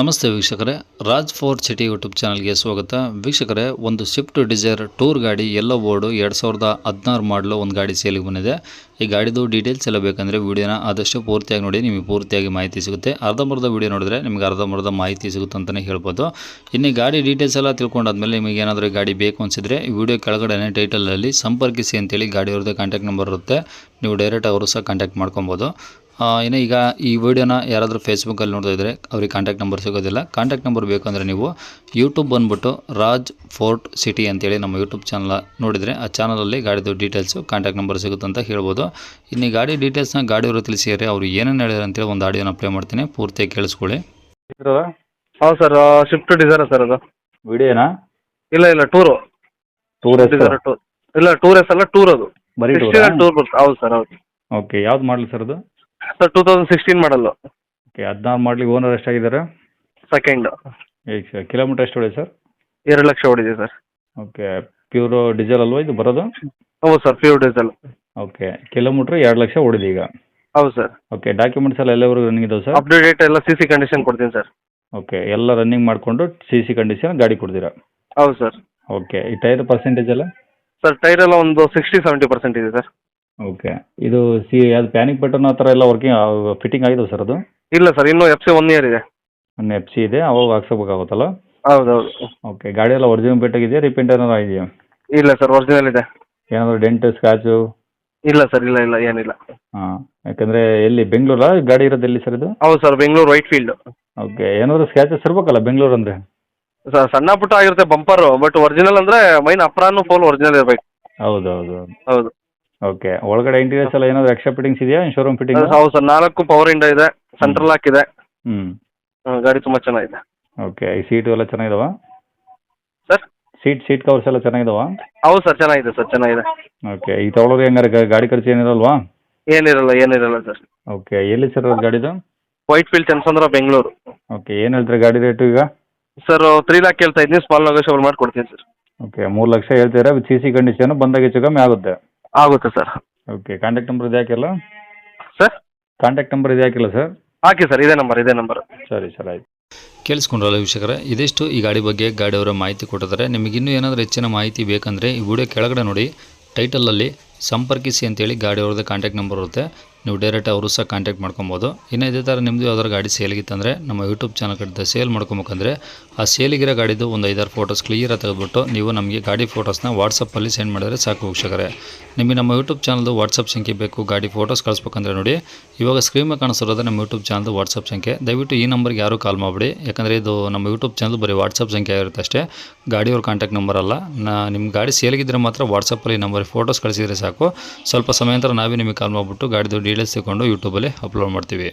ನಮಸ್ತೆ ವೀಕ್ಷಕರೇ, Raj four city YouTube ಚಾನಲ್ಗೆ ಸ್ವಾಗತ. ವೀಕ್ಷಕರೇ, ಒಂದು ಸ್ವಿಫ್ಟ್ ಡಿಸೈರ್ ಟೂರ್ ಗಾಡಿ ಎಲ್ಲೋ ಬೋರ್ಡು ಎರಡು ಸಾವಿರದ ಹದಿನಾರು ಮಾಡಲು ಒಂದು ಗಾಡಿ ಸೇಲಿಗೆ ಬಂದಿದೆ. ಈ ಗಾಡಿದು ಡೀಟೇಲ್ಸ್ ಎಲ್ಲ ಬೇಕಂದರೆ ವೀಡಿಯೋನ ಆದಷ್ಟು ಪೂರ್ತಿಯಾಗಿ ನೋಡಿ, ನಿಮಗೆ ಪೂರ್ತಿಯಾಗಿ ಮಾಹಿತಿ ಸಿಗುತ್ತೆ. ಅರ್ಧಂಬರ್ಧ ವೀಡಿಯೋ ನೋಡಿದ್ರೆ ನಿಮಗೆ ಅರ್ಧಂಬರ್ಧ ಮಾಹಿತಿ ಸಿಗುತ್ತೆ ಅಂತಲೇ ಹೇಳ್ಬೋದು. ಇನ್ನು ಗಾಡಿ ಡೀಟೇಲ್ಸ್ ಎಲ್ಲ ತಿಳ್ಕೊಂಡಾದ್ಮೇಲೆ ನಿಮಗೆ ಏನಾದರೂ ಗಾಡಿ ಬೇಕು ಅನಿಸಿದ್ರೆ ಈ ವಿಡಿಯೋ ಕೆಳಗಡೆ ಟೈಟಲಲ್ಲಿ ಸಂಪರ್ಕಿಸಿ ಅಂತೇಳಿ ಗಾಡಿಯವ್ರದ್ದು ಕಾಂಟ್ಯಾಕ್ಟ್ ನಂಬರ್ ಇರುತ್ತೆ. ನೀವು ಡೈರೆಕ್ಟ್ ಅವರು ಸಹ ಕಾಂಟ್ಯಾಕ್ಟ್ ಮಾಡ್ಕೊಬೋದು. ಇನ್ನು ಈಗ ಈ ವಿಡಿಯೋನ ಯಾರಾದರೂ ಫೇಸ್ಬುಕ್ಕಲ್ಲಿ ನೋಡ್ತಾ ಇದ್ದರೆ ಅವ್ರಿಗೆ ಕಾಂಟ್ಯಾಕ್ಟ್ ನಂಬರ್ ಸಿಗೋದಿಲ್ಲ. ಕಾಂಟ್ಯಾಕ್ಟ್ ನಂಬರ್ ಬೇಕಂದರೆ ನೀವು ಯೂಟ್ಯೂಬ್ ಬಂದುಬಿಟ್ಟು ರಾಜ್ ಫೋರ್ಟ್ ಸಿಟಿ ಅಂತೇಳಿ ನಮ್ಮ ಯೂಟ್ಯೂಬ್ ಚಾನಲ್ ನೋಡಿದರೆ ಆ ಚಾನಲಲ್ಲಿ ಗಾಡಿದು ಡೀಟೇಲ್ಸು ಕಾಂಟ್ಯಾಕ್ಟ್ ನಂಬರ್ ಸಿಗುತ್ತೆ ಅಂತ ಹೇಳ್ಬೋದು. ಇನ್ನು ಈ ಗಾಡಿ ಡೀಟೇಲ್ಸ್ನ ಗಾಡಿಯವರು ತಿಳಿಸಿದರೆ ಅವರು ಏನೇನು ಹೇಳಿದ್ರು ಅಂತೇಳಿ ಒಂದು ಆಡಿಯೋನ ಪ್ಲೇ ಮಾಡ್ತೀನಿ. ಪೂರ್ತಿ ಕೇಳಿಸ್ಕೊಳ್ಳಿ. ಹೌದು ಸರ್ ಶಿಫ್ಟ್ ಡಿಸೈರ ಸರ್ ಅದು. ವಿಡಿಯೋನಾ? ಇಲ್ಲ ಇಲ್ಲ ಟೂರು ಟೂರ್ ಟೂರ್ ಇಲ್ಲ ಟೂರ್ ಎಸ್ ಅಲ್ಲ ಟೂರ್ ಅದು. ಬರೀ ಟೂರ್ ಬರುತ್ತೆ. ಹೌದು ಸರ್ ಹೌದು. ಓಕೆ ಯಾವ್ದು ಮಾಡಲಿ ಸರ್ ಅದು? ಸರ್ ಟೂ ತೌಸಂಡ್ ಸಿಕ್ಸ್ಟೀನ್ ಮಾಡಲ್ಲು ಓಕೆ ಹದಿನಾರು ಮಾಡ್ಲಿಕ್ಕೆ ಓನರ್ ಎಷ್ಟಾಗಿದ್ದಾರೆ? ಸೆಕೆಂಡ್ ಈಗ ಕಿಲೋಮೀಟರ್ ಎಷ್ಟು ಹೊಡಿದೆ ಸರ್? ಎರಡು ಲಕ್ಷ ಹೊಡಿದೆ ಸರ್. ಓಕೆ ಪ್ಯೂರ್ ಡೀಸೆಲ್ ಅಲ್ವಾ ಇದು ಬರೋದು? ಹೌದು sir pure diesel okay kilometre ಎರಡು ಲಕ್ಷ ಹೊಡಿದೆ ಈಗ. ಹೌದು ಸರ್. ಓಕೆ ಡಾಕ್ಯುಮೆಂಟ್ಸ್ ಎಲ್ಲ ಎಲ್ಲವರೆಗೂ ರನ್ನಿಂಗ್ ಇದಾವೆ ಸರ್? ಅಪ್ಡೇಟ್ ಎಲ್ಲ ಸಿ ಸಿ ಕಂಡೀಷನ್ ಕೊಡ್ತೀನಿ ಸರ್. ಓಕೆ ಎಲ್ಲ ರನ್ನಿಂಗ್ ಮಾಡಿಕೊಂಡು ಸಿ ಸಿ ಕಂಡೀಷನ್ ಗಾಡಿ ಕೊಡ್ತೀರಾ? ಹೌದು ಸರ್. ಓಕೆ ಈ ಟೈರ್ ಪರ್ಸೆಂಟೇಜ್ ಎಲ್ಲ? ಸರ್ ಟೈರ್ ಎಲ್ಲ ಒಂದು ಸಿಕ್ಸ್ಟಿ ಸೆವೆಂಟಿ ಪರ್ಸೆಂಟ್ ಇದೆ ಸರ್. ಓಕೆ. ಇದು ಸಿ ಅದು ಪ್ಯಾನಿಕ್ ಬಟನ್ ಆ ಥರ ಎಲ್ಲ ವರ್ಕಿಂಗ್ ಫಿಟ್ಟಿಂಗ್ ಆಗಿದೆ ಸರ್ ಅದು? ಇಲ್ಲ ಸರ್ ಇನ್ನೂ ಎಫ್ ಸಿ ಒನ್ ಇಯರ್ ಇದೆ. ಒಂದು ಎಫ್ ಸಿ ಇದೆ ಅವಾಗ ಹಾಕ್ಸೋಬೇಕಾಗುತ್ತಲ್ಲ? ಹೌದು ಹೌದು ಓಕೆ ಗಾಡಿ ಎಲ್ಲ ಒರಿಜಿನಲ್ ಪೇಟಾಗಿದೆಯಾ ರಿಪೇಂಟ್ ಏನಾದ್ರು ಆಗಿದೆಯಾ? ಇಲ್ಲ ಸರ್ ಒರಿಜಿನಲ್ ಇದೆ. ಏನಾದರೂ ಡೆಂಟ್ ಸ್ಕ್ರಾಚು ಇಲ್ಲ ಸರ್ ಇಲ್ಲ ಇಲ್ಲ ಏನಿಲ್ಲ. ಹಾಂ ಯಾಕಂದರೆ ಎಲ್ಲಿ ಬೆಂಗಳೂರಾ ಗಾಡಿ ಇರೋದು ಎಲ್ಲಿ ಸರ್ ಇದು? ಹೌದು sir Bengaluru white field okay ಏನಾದರೂ ಸ್ಕ್ಯಾಚಸ್ ಇರ್ಬೇಕಲ್ಲ ಬೆಂಗಳೂರು ಅಂದರೆ? ಸರ್ ಸಣ್ಣ ಪುಟ್ಟ ಆಗಿರುತ್ತೆ ಬಂಪರು ಬಟ್ ಒರಿಜಿನಲ್ ಅಂದರೆ ಮೈನ್ ಅಪ್ರಾನು ಫೋಲ್ ಒರಿಜಿನಲ್ ಇರಬೇಕು. ಹೌದು ಹೌದು ಹೌದು. ಓಕೆ. ಒಳಗಡೆ ಇಂಟೀರಿಯರ್ಸ್ ಎಲ್ಲ ಏನಾದ್ರು ಎಕ್ಸ್ಟ್ರಾ ಫಿಟ್ಟಿಂಗ್ಸ್ ಇದೆಯಾ? ಶೋರೂಮ್ ಫಿಟ್ಟಿಂಗ್ ಹೌದು ಸರ್ ನಾಲ್ಕು ಪವರ್ ಇಂಡ ಇದೆ ಸೆಂಟ್ರಲ್ ಲಾಕ್ ಇದೆ. ಹ್ಮ್, ಗಾಡಿ ತುಂಬಾ ಚೆನ್ನಾಗಿದೆ. ಓಕೆ ಈ ಸೀಟು ಎಲ್ಲ ಚೆನ್ನಾಗಿದಾವ? ಸರ್? ಸೀಟ್ ಸೀಟ್ ಕವರ್ಸ್ ಎಲ್ಲ ಚೆನ್ನಾಗಿದಾವ? ಹೌದು ಸರ್ ಚೆನ್ನಾಗಿದೆ ಸರ್ ಚೆನ್ನಾಗಿದೆ. ಓಕೆ ಈ ತಗೊಳ್ಳೋದು ಹೆಂಗಾರೆ ಗಾ- ಗಾಡಿ ಖರ್ಚು ಏನಿರಲ್ವಾ? ಏನಿರಲ್ಲ ಏನಿರಲ್ಲ ಸರ್. ಓಕೆ ಎಲ್ಲಿ ಸರ್ ಅದು ಗಾಡಿದು? White field Channasandra Bengaluru okay ಏನು ಹೇಳ್ತಾರೆ ಗಾಡಿ ರೇಟ್ ಈಗ? ಸರ್ ತ್ರೀ ಲ್ಯಾಕ್ ಹೇಳ್ತಾ ಇದ್ದೀನಿ ಸ್ಮಾಲ್ ಮಾಡಿ ಮಾಡ್ಕೊಡ್ತೀನಿ ಸರ್. ಓಕೆ ಮೂರು ಲಕ್ಷ ಹೇಳ್ತೀರಾ ವಿತ್ ಸಿ ಸಿ ಕಂಡೀಷನ್ ಬಂದಾಗ ಹೆಚ್ಚು ಕಮ್ಮಿ ಆಗುತ್ತೆ. ಆಗುತ್ತೆ ಸರ್. ಓಕೆ ಕಾಂಟ್ಯಾಕ್ಟ್ ನಂಬರ್ ಇದು ಹಾಕಿಲ್ಲ ಸರ್? ಕಾಂಟ್ಯಾಕ್ಟ್ ನಂಬರ್ ಇದು ಯಾಕಿಲ್ಲ ಸರ್? ಹಾಕಿ ಸರ್ ಇದೇ ನಂಬರ್ ಇದೇ ನಂಬರ್ ಸರಿ ಸರ್ ಆಯ್ತು. ಕೇಳಿಸ್ಕೊಂಡ್ರಲ್ಲ ವೀಕ್ಷಕರ ಇದಿಷ್ಟು ಈ ಗಾಡಿ ಬಗ್ಗೆ ಗಾಡಿಯವರ ಮಾಹಿತಿ ಕೊಟ್ಟಿದ್ದಾರೆ. ನಿಮಗೆ ಇನ್ನೂ ಏನಾದರೂ ಹೆಚ್ಚಿನ ಮಾಹಿತಿ ಬೇಕಂದರೆ ಈ ವಿಡಿಯೋ ಕೆಳಗಡೆ ನೋಡಿ ಟೈಟಲಲ್ಲಿ ಸಂಪರ್ಕಿಸಿ ಅಂತೇಳಿ ಗಾಡಿಯವ್ರದ್ದು ಕಾಂಟ್ಯಾಕ್ಟ್ ನಂಬರ್ ಇರುತ್ತೆ. ನೀವು ಡೈರೆಕ್ಟ್ ಅವರು ಸಹ ಕಾಂಟ್ಯಾಕ್ಟ್ ಮಾಡ್ಕೊಬೋದು. ಇನ್ನು ಇದೇ ಥರ ನಿಮ್ಮದು ಯಾವ್ದಾದ್ರು ಗಾಡಿ ಸೇಲ್ಗಿತ್ತಂದರೆ ನಮ್ಮ ಯೂಟ್ಯೂಬ್ ಚಾನಲ್ ಕಡೆ ಸೇಲ್ ಮಾಡ್ಕೊಬೇಕಂದ್ರೆ ಆ ಸೇಲಿಗಿರೋ ಗಾಡಿದು ಒಂದು ಐದಾರು ಫೋಟೋಸ್ ಕ್ಲಿಯರಾಗಿ ತೆಗೆದುಬಿಟ್ಟು ನೀವು ನಮಗೆ ಗಾಡಿ ಫೋಟೋಸ್ನ ವಾಟ್ಸಪ್ಪಲ್ಲಿ ಸೆಂಡ್ ಮಾಡಿದರೆ ಸಾಕು ವೀಕ್ಷಕರೇ. ನಿಮಗೆ ನಮ್ಮ ಯೂಟ್ಯೂಬ್ ಚಾನಲ್ದು ವಾಟ್ಸಪ್ ಸಂಖ್ಯೆ ಬೇಕು, ಗಾಡಿ ಫೋಟೋಸ್ ಕಳಿಸ್ಬೇಕಂದ್ರೆ ನೋಡಿ. ಇವಾಗ ಸ್ಕ್ರೀನ್ ಮೇಲೆ ನಮ್ಮ ಯೂಟ್ಯೂಬ್ ಚಾನಲ್ದು ವಾಟ್ಸಪ್ ಸಂಖ್ಯೆ. ದಯವಿಟ್ಟು ಈ ನಂಬರ್ಗೆ ಯಾರೂ ಕಾಲ್ ಮಾಡಿಬಿಡಿ. ಯಾಕಂದರೆ ಇದು ನಮ್ಮ ಯೂಟ್ಯೂಬ್ ಚಾನಲ್ ಬರೀ ವಾಟ್ಸಪ್ ಸಂಖ್ಯೆ ಆಗಿರುತ್ತೆ ಅಷ್ಟೇ. ಗಾಡಿಯವ್ರ ಕಾಂಟ್ಯಾಕ್ಟ್ ನಂಬರ್ ಅಲ್ಲ. ನಾ ನಿಮ್ಮ ಗಾಡಿ ಸೇಲ್ಗಿದ್ರೆ ಮಾತ್ರ ವಾಟ್ಸಪ್ಪಲ್ಲಿ ನಂಬರ್ ಫೋಟೋಸ್ ಕಳಿಸಿದರೆ ಸಾಕು. ಸ್ವಲ್ಪ ಸಮಯ ನಂತರ ನಾವೇ ನಿಮಗೆ ಕಾಲ್ ಮಾಡಿಬಿಟ್ಟು ಗಾಡಿದು ಡೀಟೇಲ್ಸ್ ತಗೊಂಡು ಯೂಟ್ಯೂಬಲ್ಲಿ ಅಪ್ಲೋಡ್ ಮಾಡ್ತೀವಿ.